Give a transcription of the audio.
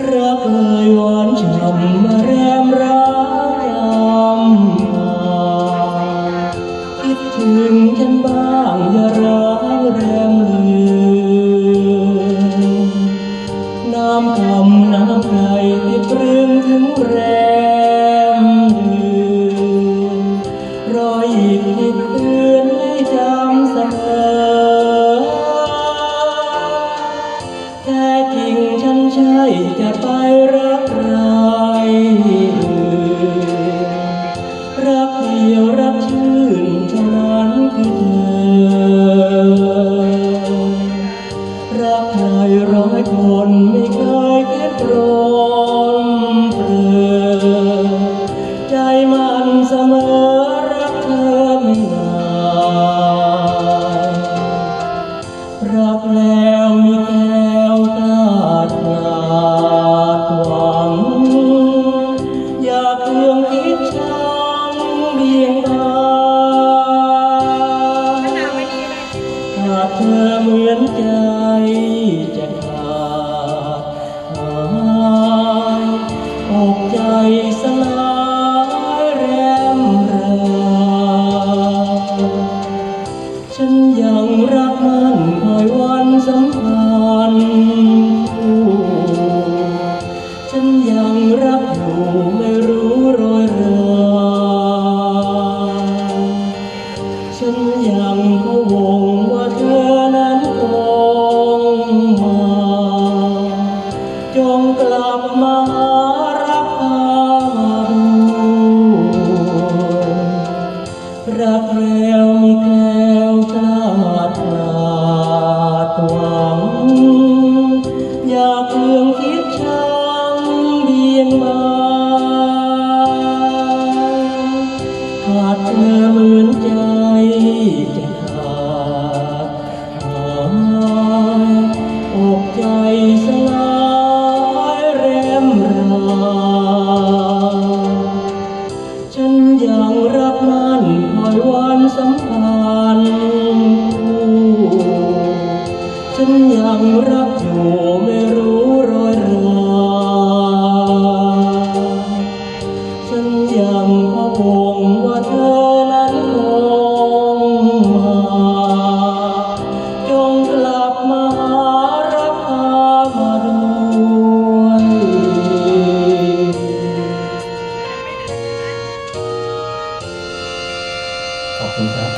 รักเอ่ยหวานฉ่ำมาแรมร้ายยามผ่านคิดถึงฉันบ้างอย่าร้างแรมลืมน้ำคำน้ำใจที่ตรึงถึงแรมลืมรอยหยิบที่เตือนให้จำเสมอ จะไปรักใครรักเดียวรักชื่นเท่านั้นคือเธอ รักใครร้อยคนไม่เคยคิดรมเปรอใจมันเสมอรักเธอไม่นานรักแล้ว ขาดเธอเหมือนใจจะขาดหายอกใจสลายแรมราฉันยังรักมันคอยวันสัมพันธ์คู่ฉันยังรัก เธอเหมือนใจจะขาดหายอกใจสลายแรมราฉันยังรักมันคอยวันสัมพันธ์ฉันยังรัก คุณครับ